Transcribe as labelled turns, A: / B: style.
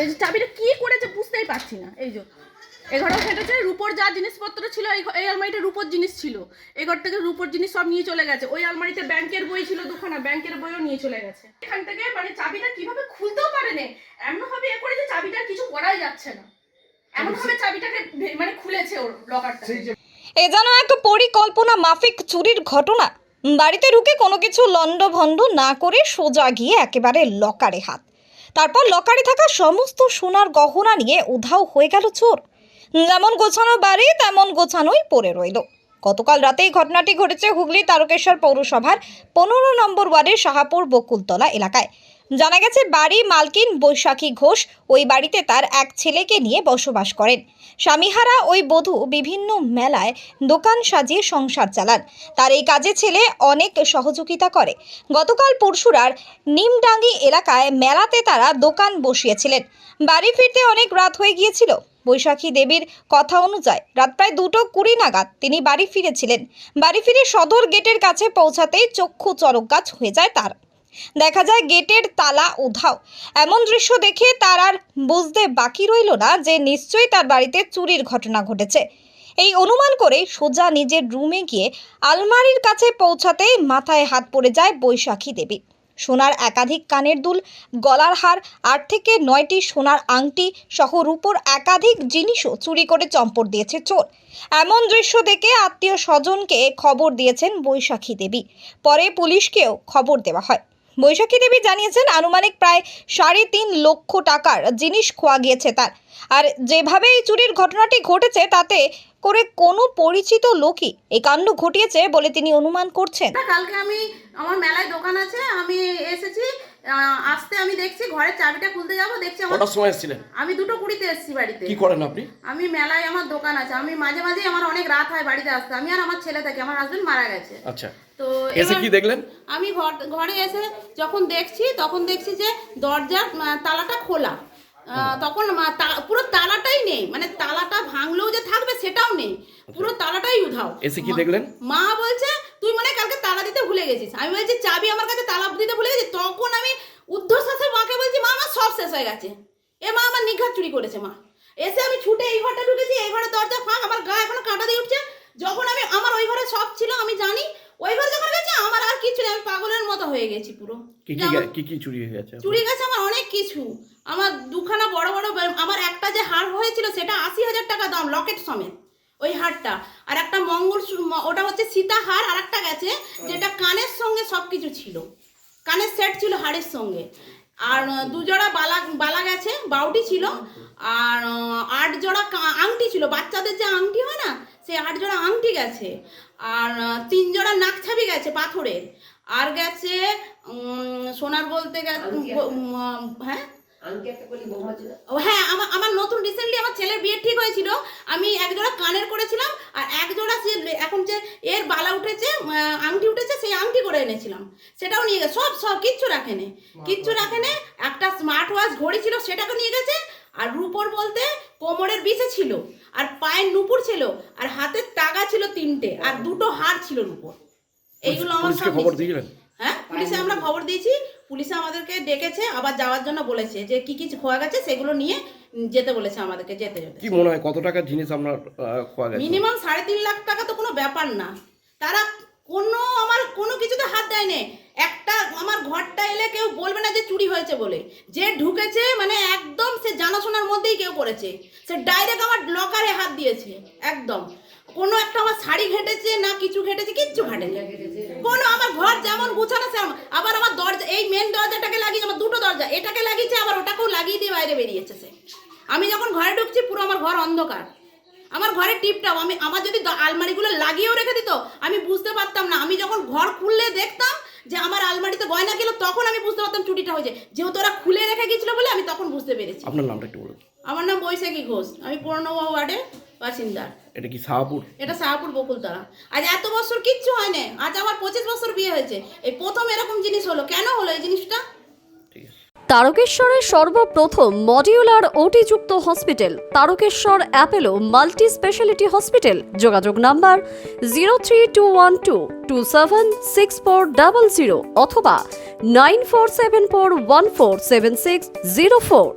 A: এই যে চাবিটা কি করেছে বুঝতেই পারছি না। এই যে এই ঘরেও ঘেটেছে রূপোর যা জিনিসপত্র ছিল এই ঘ- এই আলমারিতে রূপোর জিনিস ছিল। এই ঘর থেকে রূপোর জিনিস সব নিয়ে চলে গেছে। ওই আলমারিতে ব্যাংকের বই ছিল দুখানা ব্যাংকের বইও নিয়ে চলে গেছে। এখান থেকে মানে চাবিটা কীভাবে খুলতেও পারেনি এমন ভাবে এ করেছে চাবিটা কিছু করাই যাচ্ছে না। এমন ভাবে চাবিটাকে ভে- মানে খুলেছে ওর লকারটা।
B: এ যেন এক পরিকল্পনা মাফিক চুরির ঘটনা। বাড়িতে ঢুকে কোনো কিছু লণ্ডভণ্ড না করে সোজা গিয়ে একেবারে লকারে হাত তারপর লকারে থাকা সমস্ত সোনার গহনা নিয়ে উধাও হয়ে গেল চোর। যেমন গোছানো বাড়ি, তেমন গোছানোই পড়ে রইল। গতকাল রাতে এই ঘটনাটি ঘটেছে হুগলি তারকেশ্বর পৌরসভার পনেরো নম্বর ওয়ার্ডের শাহাপুর বকুলতলা এলাকায়। জানা গেছে, বাড়ি মালকিন বৈশাখী ঘোষ ওই বাড়িতে তার এক ছেলেকে নিয়ে বসবাস করেন। স্বামীহারা ওই বধূ বিভিন্ন মেলায় দোকান সাজিয়ে সংসার চালান। তার এই কাজে ছেলে অনেক সহযোগিতা করে। গতকাল পরশুরার নিমডাঙ্গি এলাকায় মেলাতে তারা দোকান বসিয়েছিলেন। বাড়ি ফিরতে অনেক রাত হয়ে গিয়েছিল। বৈশাখী দেবীর কথা অনুযায়ী রাত প্রায় দুটো কুড়ি নাগাদ তিনি বাড়ি ফিরেছিলেন। বাড়ি ফিরে সদর গেটের কাছে পৌঁছাতেই চক্ষু চরক গাছ হয়ে যায় তার। দেখা যায় গেটের তালা উধাও। এমন দৃশ্য দেখে তার আর বুঝতে বাকি রইল না যে নিশ্চয়ই তার বাড়িতে চুরির ঘটনা ঘটেছে। এই অনুমান করে সোজা নিজের রুমে গিয়ে আলমারির কাছে পৌঁছাতেই মাথায় হাত পড়ে যায় বৈশাখী দেবী। সোনার একাধিক কানের দুল, গলার হার, আট থেকে নয়টি সোনার আংটি সহ রূপোর একাধিক জিনিসও চুরি করে চম্পট দিয়েছে চোর। এমন দৃশ্য দেখে আত্মীয় স্বজনকে খবর দিয়েছেন বৈশাখী দেবী। পরে পুলিশকেও খবর দেওয়া হয়। বৈশাখী দেবী জানিয়েছেন আনুমানিক প্রায় সাড়ে তিন লক্ষ টাকার জিনিস খোয়া গিয়েছে তার। আর যেভাবে এই চুরির ঘটনাটি ঘটেছে, তাতে করে কোনো পরিচিত লোকই এই কাণ্ড ঘটিয়েছে বলে তিনি অনুমান করছেন।
A: কালকে আমি আমার মেলায় দোকান আছে, আমি এসেছি আসতে আমি দেখছি ঘরের চাবিটা খুলতে যাব দেখছি আমার
C: কটার সময় এসেছিলেন?
A: আমি দুটো কুড়িতে এসেছি বাড়িতে।
C: কি করেন আপনি?
A: আমি মেলায় আমার দোকান আছে আমি মাঝে মাঝে আমার অনেক রাত হয় বাড়িতে আসতে আমি আর আমার ছেলে থাকি আমার হাজবেন্ড মারা গেছে।
C: আচ্ছা।
A: তো
C: এসে কি দেখলেন?
A: আমি ঘর ঘরে এসে যখন দেখছি তখন দেখছি যে দরজার তালাটা খোলা। আহ, তখন পুরো তালাটাই নেই মানে তালাটা ভাঙলেও যে থাকবে সেটাও নেই। পুরো তালাটাই উধাও।
C: এসে কি
A: মা-
C: দেখলেন?
A: মা বলছে তুই মনে কালকে তালা দিতে ভুলে গেছিস। আমি বলছি চাবি আমার কাছে তালা দিতে ভুলে গেছিস? তখন আমি উদ্ধশ্বাসে মাকে বলছি মা আমার সব শেষ হয়ে গেছে। এ মা আমার নিঘাত চুরি করেছে মা। এসে আমি ছুটে এই ঘরটা ঢুকেছি এই ঘরে দরজা ফাঁক আমার গা এখনও কাঁটা দিয়ে উঠছে। যখন আমি আমার ওই ঘরে সব ছিল আমি জানি ওই ঘরে যখন গেছে আমার আর কিছু নেই আমি পাগলের মতো হয়ে গেছি পুরো।
C: কি কি কি চুরি হয়ে গেছে?
A: চুরি গেছে আমার অনেক কিছু। আমার দুখানা বড় বড় আমার একটা যে হার হয়েছিল সেটা আশি হাজার টাকা দাম লকেট সমেত। ওই হারটা। আর একটা মঙ্গল ওটা হচ্ছে সীতা হার আর একটা গেছে যেটা কানের সঙ্গে সব কিছু ছিল। কানের সেট ছিল হাড়ের সঙ্গে। আর দুজোড়া বালা বালা গেছে বাউটি ছিল। আর আট জোড়া আংটি ছিল। বাচ্চাদের যে আংটি হয় না সেই আট জোড়া আংটি গেছে। আর তিন জোড়া নাকছাবি গেছে পাথরের। আর গেছে সোনার বলতে গেছে হ্যাঁ? ও হ্যাঁ আমার আমার নতুন রিসেন্টলি আমার ছেলের বিয়ে ঠিক হয়েছিল। আমি এক জোড়া কানের করেছিলাম আর এক জোড়া সে এখন যে এর বালা উঠেছে আংটি উঠেছে সেই আংটি করে এনেছিলাম। সেটাও নিয়ে গেছে। সব সব কিচ্ছু রাখেনি। কিচ্ছু রাখেনি। একটা স্মার্ট ওয়াচ ঘড়ি ছিল সেটাকে নিয়ে গেছে। আর রূপোর বলতে কোমরের বিছে ছিল আর পায়ের নুপুর ছিল আর হাতের টাকা ছিল তিনটে আর দুটো হার ছিল রূপোর। এইগুলো আমার সব
C: খবর দিয়েছিলেন?
A: হ্যাঁ পুলিশে আমরা খবর দিয়েছি। পুলিশে আমাদেরকে ডেকেছে আবার যাওয়ার জন্য বলেছে যে কি কি খোয়া গেছে সেগুলো নিয়ে যেতে বলেছে আমাদেরকে যেতে যেতে।
C: কি মনে হয় কত টাকার জিনিস আপনার খোয়া গেছে?
A: মিনিমাম সাড়ে তিন লাখ টাকা তো কোনো ব্যাপার না। তারা কোনো আমার কোনো কিছুতে হাত দেয়নি। একটা আমার ঘরটা এলে কেউ বলবে না যে চুরি হয়েছে বলে। যে ঢুকেছে মানে একদম সে জানাশোনার মধ্যেই কেউ করেছে সে ডাইরেক্ট আমার লকারে হাত দিয়েছে একদম। কোনো একটা আমার শাড়ি ঘেটেছে না কিছু ঘেটেছে কিচ্ছু ঘাটেনি। কোনো আমার ঘর যেমন গুছানো আমার দরজা এই মেন দরজাটাকে লাগিয়ে আমার দুটো দরজা এটাকে লাগিয়েছে আবার ওটাকেও লাগিয়ে দিয়ে বাইরে বেরিয়েছে সে। আমি যখন ঘরে ঢুকছি পুরো আমার ঘর অন্ধকার। আমার ঘরে টিপটাপ আমি আমার যদি আলমারিগুলো লাগিয়েও রেখে দিত আমি বুঝতে পারতাম না। আমি যখন ঘর খুললে দেখতাম যে আমার আলমারিতে গয়না গেল তখন আমি বুঝতে পারতাম চুরিটা হয়েছে। যেহেতু ওরা খুলে রেখে গেছিল বলে আমি তখন বুঝতে পেরেছি।
C: আপনার নামটা একটু বলুন।
A: আমার নাম বৈশাখী ঘোষ। আমি পুরনো ওয়ার্ডে বাসিন্দা।
C: এটা কি শাহপুর
A: এটা শাহপুর বকুলতলা। আজ এত বছর কিচ্ছু হয় না আজ আমার পঁচিশ বছর বিয়ে হয়েছে। এই প্রথম এরকম জিনিস হলো কেন হলো এই জিনিসটা?
D: তারকেশ্বরের সর্বপ্রথম modular ওটিযুক্ত hospital Tarakeswar Apollo multi speciality hospital যোগাযোগ number zero three two one two two seven six four double zero অথবা nine four seven four one four seven six zero four.